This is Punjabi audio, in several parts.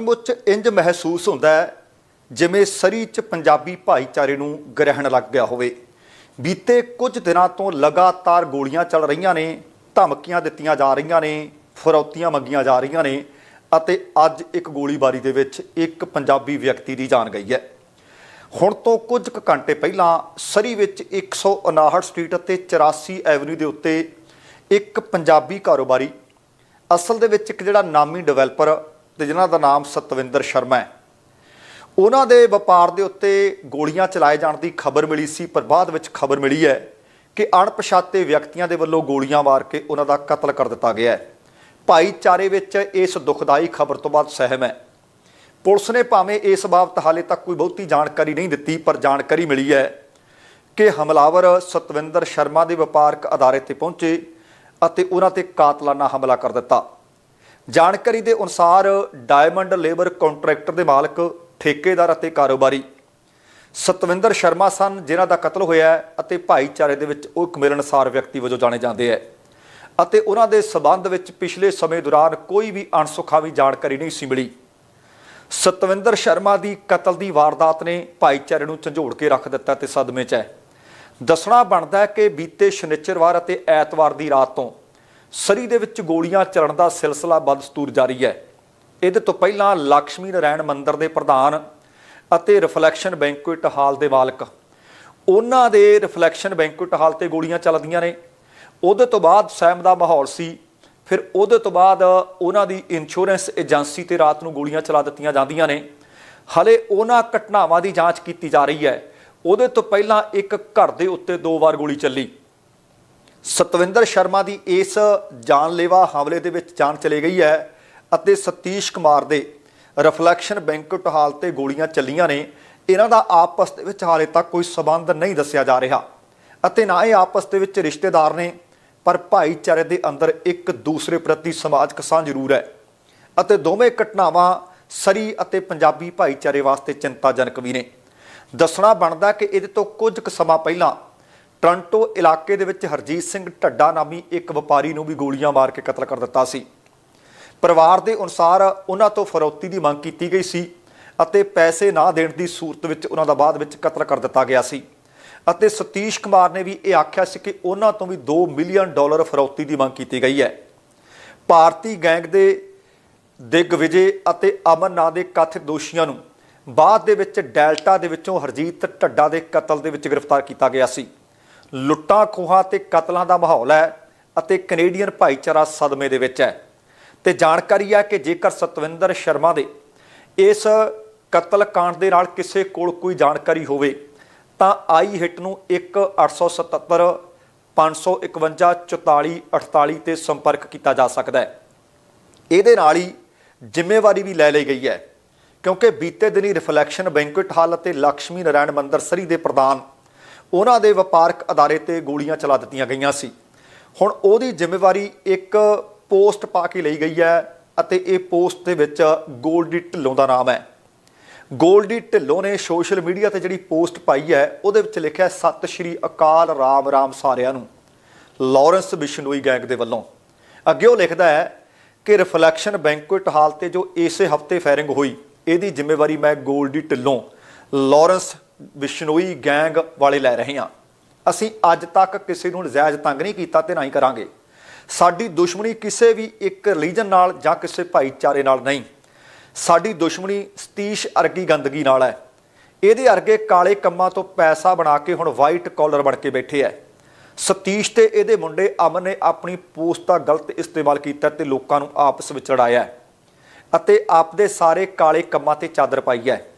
ਸੱਚਮੁੱਚ ਇੰਜ ਮਹਿਸੂਸ ਹੁੰਦਾ ਹੈ ਜਿਵੇਂ ਸਰੀ 'ਚ ਪੰਜਾਬੀ ਭਾਈਚਾਰੇ ਨੂੰ ਗ੍ਰਹਿਣ ਲੱਗ ਗਿਆ ਹੋਵੇ। ਬੀਤੇ ਕੁਝ ਦਿਨਾਂ ਤੋਂ ਲਗਾਤਾਰ ਗੋਲੀਆਂ ਚੱਲ ਰਹੀਆਂ ਨੇ, ਧਮਕੀਆਂ ਦਿੱਤੀਆਂ ਜਾ ਰਹੀਆਂ ਨੇ, ਫਰੌਤੀਆਂ ਮੰਗੀਆਂ ਜਾ ਰਹੀਆਂ ਨੇ ਅਤੇ ਅੱਜ ਇੱਕ ਗੋਲੀਬਾਰੀ ਦੇ ਵਿੱਚ ਇੱਕ ਪੰਜਾਬੀ ਵਿਅਕਤੀ ਦੀ ਜਾਨ ਗਈ ਹੈ। ਹੁਣ ਤੋਂ ਕੁਝ ਕੁ ਘੰਟੇ ਪਹਿਲਾਂ ਸਰੀ ਵਿੱਚ 159 ਸਟਰੀਟ ਅਤੇ 84 ਐਵਨਿਊ ਦੇ ਉੱਤੇ ਇੱਕ ਪੰਜਾਬੀ ਕਾਰੋਬਾਰੀ, ਅਸਲ ਦੇ ਵਿੱਚ ਇੱਕ ਜਿਹੜਾ ਨਾਮੀ ਡਿਵੈਲਪਰ ਤੇ ਜਿਨ੍ਹਾਂ ਦਾ ਨਾਮ ਸਤਵਿੰਦਰ ਸ਼ਰਮਾ ਹੈ। ਉਹਨਾਂ ਦੇ ਵਪਾਰ ਦੇ ਉੱਤੇ ਗੋਲੀਆਂ ਚਲਾਏ ਜਾਣ ਦੀ ਖਬਰ ਮਿਲੀ ਸੀ, ਪਰ ਬਾਅਦ ਵਿੱਚ ਖਬਰ ਮਿਲੀ ਹੈ ਕਿ ਅਣਪਛਾਤੇ ਵਿਅਕਤੀਆਂ ਦੇ ਵੱਲੋਂ ਗੋਲੀਆਂ ਮਾਰ ਕੇ ਉਹਨਾਂ ਦਾ ਕਤਲ ਕਰ ਦਿੱਤਾ ਗਿਆ ਹੈ। ਭਾਈਚਾਰੇ ਵਿੱਚ ਇਸ ਦੁਖਦਾਈ ਖਬਰ ਤੋਂ ਬਾਅਦ ਸਹਿਮ ਹੈ। ਪੁਲਿਸ ਨੇ ਭਾਵੇਂ ਇਸ ਬਾਬਤ ਹਾਲੇ ਤੱਕ ਕੋਈ ਬਹੁਤੀ ਜਾਣਕਾਰੀ ਨਹੀਂ ਦਿੱਤੀ, ਪਰ ਜਾਣਕਾਰੀ ਮਿਲੀ ਹੈ ਕਿ ਹਮਲਾਵਰ ਸਤਵਿੰਦਰ ਸ਼ਰਮਾ ਦੇ ਵਪਾਰਕ ਅਦਾਰੇ ਤੇ ਪਹੁੰਚੇ ਅਤੇ ਉਹਨਾਂ ਤੇ ਕਾਤਲਾਨਾ ਹਮਲਾ ਕਰ ਦਿੱਤਾ। ਜਾਣਕਾਰੀ ਦੇ ਅਨੁਸਾਰ ਡਾਇਮੰਡ ਲੇਬਰ ਕੰਟਰੈਕਟਰ ਦੇ ਮਾਲਕ, ਠੇਕੇਦਾਰ ਅਤੇ ਕਾਰੋਬਾਰੀ। ਸਤਵਿੰਦਰ ਸ਼ਰਮਾ ਸਨ, ਜਿਨ੍ਹਾਂ ਦਾ ਕਤਲ ਹੋਇਆ ਅਤੇ ਭਾਈਚਾਰੇ ਦੇ ਵਿੱਚ ਉਹ ਇੱਕ ਮਿਲਣਸਾਰ ਵਿਅਕਤੀ ਵਜੋਂ ਜਾਣੇ ਜਾਂਦੇ ਹੈ। ਅਤੇ ਉਹਨਾਂ ਦੇ ਸਬੰਧ ਵਿੱਚ ਪਿਛਲੇ ਸਮੇਂ ਦੌਰਾਨ ਕੋਈ ਵੀ ਅਣਸੁਖਾਵੀ ਜਾਣਕਾਰੀ ਨਹੀਂ ਸੀ ਮਿਲੀ। ਸਤਵਿੰਦਰ ਸ਼ਰਮਾ ਦੀ ਕਤਲ ਦੀ ਵਾਰਦਾਤ ਨੇ ਭਾਈਚਾਰੇ ਨੂੰ ਝੰਜੋੜ ਕੇ ਰੱਖ ਦਿੱਤਾ ਤੇ ਸਦਮੇ 'ਚ ਹੈ। ਦੱਸਣਾ ਬਣਦਾ ਹੈ ਕਿ ਬੀਤੇ ਸ਼ਨੀਚਰਵਾਰ ਅਤੇ ਐਤਵਾਰ ਦੀ ਰਾਤ ਤੋਂ ਸਰੀ ਦੇ ਵਿੱਚ ਗੋਲੀਆਂ ਚੱਲਣ ਦਾ ਸਿਲਸਿਲਾ ਬਦਸਤੂਰ ਜਾਰੀ ਹੈ। ਇਹਦੇ ਤੋਂ ਪਹਿਲਾਂ ਲక్ష్ਮੀ ਨਾਰਾਇਣ ਮੰਦਿਰ ਦੇ ਪ੍ਰਧਾਨ ਅਤੇ ਰਿਫਲੈਕਸ਼ਨ ਬੈਂਕੁਏਟ ਹਾਲ ਦੇ ਮਾਲਕ। ਉਹਨਾਂ ਦੇ ਰਿਫਲੈਕਸ਼ਨ ਬੈਂਕੁਏਟ ਹਾਲ ਤੇ ਗੋਲੀਆਂ ਚੱਲਦੀਆਂ ਨੇ। ਉਹਦੇ ਤੋਂ ਬਾਅਦ ਸਹਿਮ ਦਾ ਮਾਹੌਲ ਸੀ। ਫਿਰ ਉਹਦੇ ਤੋਂ ਬਾਅਦ ਉਹਨਾਂ ਦੀ ਇੰਸ਼ੋਰੈਂਸ ਏਜੰਸੀ ਤੇ ਰਾਤ ਨੂੰ ਗੋਲੀਆਂ ਚਲਾ ਦਿੱਤੀਆਂ ਜਾਂਦੀਆਂ ਨੇ। ਹਲੇ ਉਹਨਾਂ ਘਟਨਾਵਾਂ ਦੀ ਜਾਂਚ ਕੀਤੀ ਜਾ ਰਹੀ ਹੈ। ਉਹਦੇ ਤੋਂ ਪਹਿਲਾਂ ਇੱਕ ਘਰ ਦੇ ਉੱਤੇ ਦੋ ਵਾਰ ਗੋਲੀ ਚੱਲੀ। ਸਤਵਿੰਦਰ ਸ਼ਰਮਾ ਦੀ ਇਸ ਜਾਨਲੇਵਾ ਹਮਲੇ ਦੇ ਵਿੱਚ ਜਾਨ ਚਲੇ ਗਈ ਹੈ ਅਤੇ ਸਤੀਸ਼ ਕੁਮਾਰ ਦੇ ਰਿਫਲੈਕਸ਼ਨ ਬੈਂਕਟ ਹਾਲ ਤੇ ਗੋਲੀਆਂ ਚੱਲੀਆਂ ਨੇ। ਇਹਨਾਂ ਦਾ ਆਪਸ ਦੇ ਵਿੱਚ ਹਾਲੇ ਤੱਕ ਕੋਈ ਸਬੰਧ ਨਹੀਂ ਦੱਸਿਆ ਜਾ ਰਿਹਾ ਅਤੇ ਨਾ ਇਹ ਆਪਸ ਦੇ ਵਿੱਚ ਰਿਸ਼ਤੇਦਾਰ ਨੇ, ਪਰ ਭਾਈਚਾਰੇ ਦੇ ਅੰਦਰ ਇੱਕ ਦੂਸਰੇ ਪ੍ਰਤੀ ਸਮਾਜਿਕ ਸਾਂਝ ਜ਼ਰੂਰ ਹੈ ਅਤੇ ਦੋਵੇਂ ਘਟਨਾਵਾਂ ਸਰੀ ਅਤੇ ਪੰਜਾਬੀ ਭਾਈਚਾਰੇ ਵਾਸਤੇ ਚਿੰਤਾਜਨਕ ਵੀ ਨੇ। ਦੱਸਣਾ ਬਣਦਾ ਕਿ ਇਹਦੇ ਤੋਂ ਕੁਝ ਕੁ ਸਮਾਂ ਪਹਿਲਾਂ ਟ੍ਰਾਂਟੋ ਇਲਾਕੇ ਦੇ ਵਿੱਚ ਹਰਜੀਤ ਸਿੰਘ ਢੱਡਾ ਨਾਮੀ ਇੱਕ ਵਪਾਰੀ ਨੂੰ ਵੀ ਗੋਲੀਆਂ ਮਾਰ ਕੇ ਕਤਲ ਕਰ ਦਿੱਤਾ ਸੀ। ਪਰਿਵਾਰ ਦੇ ਅਨੁਸਾਰ ਉਹਨਾਂ ਤੋਂ ਫਰੌਤੀ ਦੀ ਮੰਗ ਕੀਤੀ ਗਈ ਸੀ ਅਤੇ ਪੈਸੇ ਨਾ ਦੇਣ ਦੀ ਸੂਰਤ ਵਿੱਚ ਉਹਨਾਂ ਦਾ ਬਾਅਦ ਵਿੱਚ ਕਤਲ ਕਰ ਦਿੱਤਾ ਗਿਆ ਸੀ। ਅਤੇ ਸਤੀਸ਼ ਕੁਮਾਰ ਨੇ ਵੀ ਇਹ ਆਖਿਆ ਸੀ ਕਿ ਉਹਨਾਂ ਤੋਂ ਵੀ 2 ਮਿਲੀਅਨ ਡਾਲਰ ਫਰੌਤੀ ਦੀ ਮੰਗ ਕੀਤੀ ਗਈ ਹੈ। ਭਾਰਤੀ ਗੈਂਗ ਦੇ ਦਿਗਵਿਜੇ ਅਤੇ ਅਮਨ ਨਾਂ ਦੇ ਕਥਿਤ ਦੋਸ਼ੀਆਂ ਨੂੰ ਬਾਅਦ ਦੇ ਵਿੱਚ ਡੈਲਟਾ ਦੇ ਵਿੱਚੋਂ ਹਰਜੀਤ ਢੱਡਾ ਦੇ ਕਤਲ ਦੇ ਵਿੱਚ ਗ੍ਰਿਫਤਾਰ ਕੀਤਾ ਗਿਆ ਸੀ। ਲੁੱਟਾਂ ਖੋਹਾਂ ਤੇ ਕਤਲਾਂ ਦਾ ਮਾਹੌਲ ਹੈ ਅਤੇ ਕੈਨੇਡੀਅਨ ਭਾਈਚਾਰਾ ਸਦਮੇ ਦੇ ਵਿੱਚ ਹੈ। ਤੇ ਜਾਣਕਾਰੀ ਹੈ ਕਿ ਜੇਕਰ ਸਤਵਿੰਦਰ ਸ਼ਰਮਾ ਦੇ ਇਸ ਕਤਲ ਕਾਂਡ ਦੇ ਨਾਲ ਕਿਸੇ ਕੋਲ ਕੋਈ ਜਾਣਕਾਰੀ ਹੋਵੇ, ਤਾਂ ਆਈ ਹਿੱਟ ਨੂੰ 1877 551 44 48 ਤੇ ਸੰਪਰਕ ਕੀਤਾ ਜਾ ਸਕਦਾ ਹੈ। ਇਹਦੇ ਨਾਲ ਹੀ ਜ਼ਿੰਮੇਵਾਰੀ ਵੀ ਲੈ ਲਈ ਗਈ ਹੈ, ਕਿਉਂਕਿ ਬੀਤੇ ਦਿਨੀ ਰਿਫਲੈਕਸ਼ਨ ਬੈਂਕੁਏਟ ਹਾਲ ਅਤੇ ਲక్ష్ਮੀ ਨਾਰਾਇਣ ਮੰਦਰ ਸਰੀ ਦੇ ਪ੍ਰਧਾਨ ਉਹਨਾਂ ਦੇ ਵਪਾਰਕ ਅਦਾਰੇ ਤੇ ਗੋਲੀਆਂ ਚਲਾ ਦਿੱਤੀਆਂ ਗਈਆਂ ਸੀ। ਹੁਣ ਉਹਦੀ ਜ਼ਿੰਮੇਵਾਰੀ ਇੱਕ ਪੋਸਟ ਪਾ ਕੇ ਲਈ ਗਈ ਹੈ ਅਤੇ ਇਹ ਪੋਸਟ ਦੇ ਵਿੱਚ ਗੋਲਡੀ ਢਿੱਲੋਂ ਦਾ ਨਾਮ ਹੈ। ਗੋਲਡੀ ਢਿੱਲੋਂ ਨੇ ਸੋਸ਼ਲ ਮੀਡੀਆ ਤੇ ਜਿਹੜੀ ਪੋਸਟ ਪਾਈ ਹੈ, ਉਹਦੇ ਵਿੱਚ ਲਿਖਿਆ ਸਤਿ ਸ਼੍ਰੀ ਅਕਾਲ, ਰਾਮ ਰਾਮ ਸਾਰਿਆਂ ਨੂੰ। ਲਾਰੈਂਸ ਬਿਸ਼ਨੋਈ ਗੈਂਗ ਦੇ ਵੱਲੋਂ। ਅੱਗੇ ਉਹ ਲਿਖਦਾ ਹੈ ਕਿ ਰਿਫਲੈਕਸ਼ਨ ਬੈਂਕੁਇਟ ਹਾਲ ਤੇ ਜੋ ਇਸੇ ਹਫ਼ਤੇ ਫਾਇਰਿੰਗ ਹੋਈ, ਇਹਦੀ ਜ਼ਿੰਮੇਵਾਰੀ ਮੈਂ ਗੋਲਡੀ ਢਿੱਲੋਂ, ਲਾਰੈਂਸ ਵਿਸ਼ਨੋਈ ਗੈਂਗ ਵਾਲੇ ਲੈ ਰਹੇ ਹਾਂ। ਅਸੀਂ ਅੱਜ ਤੱਕ ਕਿਸੇ ਨੂੰ ਨਜਾਇਜ਼ ਤੰਗ ਨਹੀਂ ਕੀਤਾ ਤੇ ਨਾ ਹੀ ਕਰਾਂਗੇ। ਸਾਡੀ ਦੁਸ਼ਮਣੀ ਕਿਸੇ ਵੀ ਇੱਕ ਰਿਲੀਜਨ ਨਾਲ ਜਾਂ ਕਿਸੇ ਭਾਈਚਾਰੇ ਨਾਲ ਨਹੀਂ। ਸਾਡੀ ਦੁਸ਼ਮਣੀ ਸਤੀਸ਼ ਅਰਗੀ ਗੰਦਗੀ ਨਾਲ ਹੈ। ਇਹਦੇ ਅਰਗੇ ਕਾਲੇ ਕੰਮਾਂ ਤੋਂ ਪੈਸਾ ਬਣਾ ਕੇ ਹੁਣ ਵਾਈਟ ਕਾਲਰ ਬਣ ਕੇ ਬੈਠੇ ਐ ਸਤੀਸ਼ ਤੇ ਇਹਦੇ ਮੁੰਡੇ ਅਮਨ ਨੇ ਆਪਣੀ ਪੋਸਟ ਦਾ ਗਲਤ ਇਸਤੇਮਾਲ ਕੀਤਾ ਤੇ ਲੋਕਾਂ ਨੂੰ ਆਪਸ ਵਿੱਚ ਲੜਾਇਆ ਅਤੇ ਆਪਦੇ ਸਾਰੇ ਕਾਲੇ ਕੰਮਾਂ ਤੇ ਚਾਦਰ ਪਾਈ ਹੈ।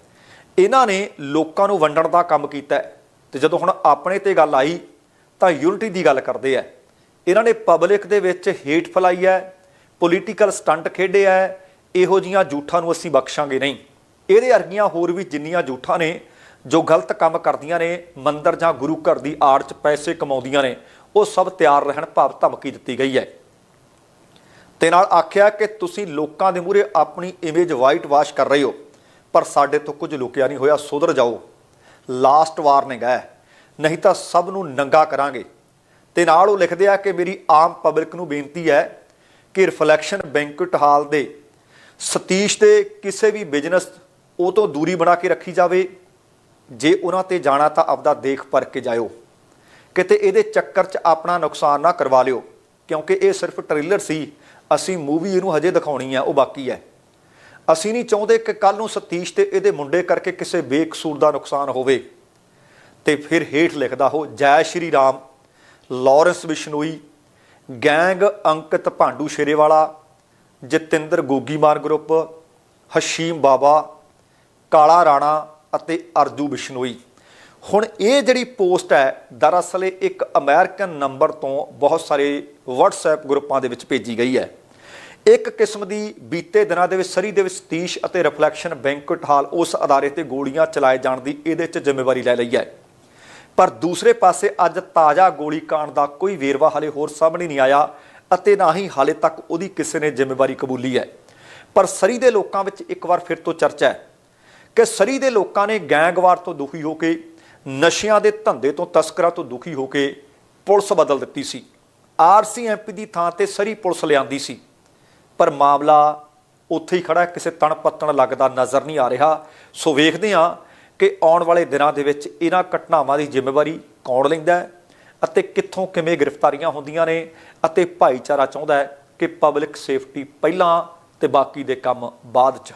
ਇਹਨਾਂ ਨੇ ਲੋਕਾਂ ਨੂੰ ਵੰਡਣ ਦਾ ਕੰਮ ਕੀਤਾ ਹੈ। ਤੇ ਜਦੋਂ ਹੁਣ ਆਪਣੇ ਤੇ ਗੱਲ ਆਈ, ਤਾਂ ਯੂਨਿਟੀ ਦੀ ਗੱਲ ਕਰਦੇ ਆ। ਇਹਨਾਂ ਨੇ ਪਬਲਿਕ ਦੇ ਵਿੱਚ ਹੇਟ ਫਲਾਈ ਹੈ, ਪੋਲੀਟੀਕਲ ਸਟੰਟ ਖੇਡੇ ਹੈ, ਇਹੋ ਜੀਆਂ ਝੂਠਾਂ ਨੂੰ ਅਸੀਂ ਬਖਸ਼ਾਂਗੇ ਨਹੀਂ। ਇਹਦੇ ਅਰਗੀਆਂ ਹੋਰ ਵੀ ਜਿੰਨੀਆਂ ਝੂਠਾਂ ਨੇ, ਜੋ ਗਲਤ ਕੰਮ ਕਰਦੀਆਂ ਨੇ, ਮੰਦਰ ਜਾਂ ਗੁਰੂ ਘਰ ਦੀ ਆੜ 'ਚ ਪੈਸੇ ਕਮਾਉਂਦੀਆਂ ਨੇ, ਉਹ ਸਭ ਤਿਆਰ ਰਹਿਣ ਭਾਵ ਧਮਕੀ ਦਿੱਤੀ ਗਈ ਹੈ। ਤੇ ਨਾਲ ਆਖਿਆ ਕਿ ਤੁਸੀਂ ਲੋਕਾਂ ਦੇ ਮੂਹਰੇ ਆਪਣੀ ਇਮੇਜ ਵਾਈਟ ਵਾਸ਼ ਕਰ ਰਹੇ ਹੋ। ਪਰ ਸਾਡੇ ਤੋਂ ਕੁਝ ਲੁਕਿਆ ਨਹੀਂ ਹੋਇਆ, ਸੁਧਰ ਜਾਓ। ਲਾਸਟ ਵਾਰਨਿੰਗ ਹੈ ਨਹੀਂ ਤਾਂ ਸਭ ਨੂੰ ਨੰਗਾ ਕਰਾਂਗੇ। ਤੇ ਨਾਲ ਉਹ ਲਿਖਦੇ ਆ ਕਿ ਮੇਰੀ ਆਮ ਪਬਲਿਕ ਨੂੰ ਬੇਨਤੀ ਹੈ ਕਿ ਰਿਫਲੈਕਸ਼ਨ ਬੈਂਕੁਏਟ ਹਾਲ ਦੇ, ਸਤੀਸ਼ ਦੇ ਕਿਸੇ ਵੀ ਬਿਜ਼ਨਸ ਉਹ ਤੋਂ ਦੂਰੀ ਬਣਾ ਕੇ ਰੱਖੀ ਜਾਵੇ। ਜੇ ਉਹਨਾਂ ਤੇ ਜਾਣਾ ਤਾਂ ਆਪਦਾ ਦੇਖ ਪਰ ਕੇ ਜਾਇਓ। ਕਿਤੇ ਇਹਦੇ ਚੱਕਰ 'ਚ ਆਪਣਾ ਨੁਕਸਾਨ ਨਾ ਕਰਵਾ ਲਿਓ, ਕਿਉਂਕਿ ਇਹ ਸਿਰਫ ਟ੍ਰੇਲਰ ਸੀ। ਅਸੀਂ ਮੂਵੀ ਇਹਨੂੰ ਹਜੇ ਦਿਖਾਉਣੀ ਹੈ ਉਹ ਬਾਕੀ ਹੈ। ਅਸੀਂ ਨਹੀਂ ਚਾਹੁੰਦੇ ਕਿ ਕੱਲ ਨੂੰ ਸਤੀਸ਼ ਤੇ ਇਹਦੇ ਮੁੰਡੇ ਕਰਕੇ ਕਿਸੇ ਬੇਕਸੂਰ ਦਾ ਨੁਕਸਾਨ ਹੋਵੇ। ਤੇ ਫਿਰ ਹੇਠ ਲਿਖਦਾ ਹੋ, ਜੈ Shri Ram, Lawrence Bishnoi gang Ankit Bhandu Sherewala, Jatinder ਗੋਗੀਮਾਰ group, Hashim Baba, Kala Rana ਅਤੇ ਅਰਜੂ ਬਿਸ਼ਨੋਈ ਹੁਣ ਇਹ ਜਿਹੜੀ ਪੋਸਟ ਹੈ, ਦਰਅਸਲ ਇਹ ਇੱਕ ਅਮਰੀਕਨ ਨੰਬਰ ਤੋਂ ਬਹੁਤ ਸਾਰੇ WhatsApp ਗਰੁੱਪਾਂ ਦੇ ਵਿੱਚ ਭੇਜੀ ਗਈ ਹੈ। ਇੱਕ ਕਿਸਮ ਦੀ ਬੀਤੇ ਦਿਨਾਂ ਦੇ ਵਿੱਚ, ਸਰੀ ਦੇ ਵਿੱਚ ਸਤੀਸ਼ ਅਤੇ ਰਿਫਲੈਕਸ਼ਨ ਬੈਂਕਟ ਹਾਲ ਉਸ ਅਦਾਰੇ ਤੇ ਗੋਲੀਆਂ ਚਲਾਏ ਜਾਣ ਦੀ ਇਹਦੇ 'ਚ ਜ਼ਿੰਮੇਵਾਰੀ ਲੈ ਲਈ ਹੈ। ਪਰ ਦੂਸਰੇ ਪਾਸੇ ਅੱਜ ਤਾਜ਼ਾ ਗੋਲੀ ਕਾਂਡ ਦਾ ਕੋਈ ਵੇਰਵਾ ਹਲੇ ਹੋਰ ਸਾਹਮਣੇ ਨਹੀਂ ਆਇਆ ਅਤੇ ਨਾ ਹੀ ਹਾਲੇ ਤੱਕ ਉਹਦੀ ਕਿਸੇ ਨੇ ਜ਼ਿੰਮੇਵਾਰੀ ਕਬੂਲੀ ਹੈ। ਪਰ ਸਰੀ ਦੇ ਲੋਕਾਂ ਵਿੱਚ ਇੱਕ ਵਾਰ ਫਿਰ ਤੋਂ ਚਰਚਾ ਹੈ ਕਿ ਸਰੀ ਦੇ ਲੋਕਾਂ ਨੇ ਗੈਂਗਵਾਰ ਤੋਂ ਦੁਖੀ ਹੋ ਕੇ, ਨਸ਼ਿਆਂ ਦੇ ਧੰਦੇ ਤੋਂ ਤਸਕਰਾਂ ਤੋਂ ਦੁਖੀ ਹੋ ਕੇ ਪੁਲਿਸ ਬਦਲ ਦਿੱਤੀ ਸੀ। ਆਰਸੀਐਮਪੀ ਦੀ ਥਾਂ ਤੇ ਸਰੀ ਪੁਲਿਸ ਲਿਆਂਦੀ ਸੀ। ਪਰ ਮਾਮਲਾ ਉੱਥੇ ਹੀ ਖੜਾ ਕਿਸੇ ਤਣ ਪੱਤਣ ਲੱਗਦਾ ਨਜ਼ਰ ਨਹੀਂ ਆ ਰਿਹਾ। ਸੋ ਵੇਖਦੇ ਹਾਂ ਕਿ ਆਉਣ ਵਾਲੇ ਦਿਨਾਂ ਦੇ ਵਿੱਚ ਇਹਨਾਂ ਘਟਨਾਵਾਂ ਦੀ ਜ਼ਿੰਮੇਵਾਰੀ ਕੌਣ ਲੈਂਦਾ ਹੈ ਅਤੇ ਕਿੱਥੋਂ ਕਿਵੇਂ ਗ੍ਰਿਫਤਾਰੀਆਂ ਹੁੰਦੀਆਂ ਨੇ ਅਤੇ ਭਾਈਚਾਰਾ ਚਾਹੁੰਦਾ ਹੈ ਕਿ ਪਬਲਿਕ ਸੇਫਟੀ ਪਹਿਲਾਂ ਤੇ ਬਾਕੀ ਦੇ ਕੰਮ ਬਾਅਦ ਚ।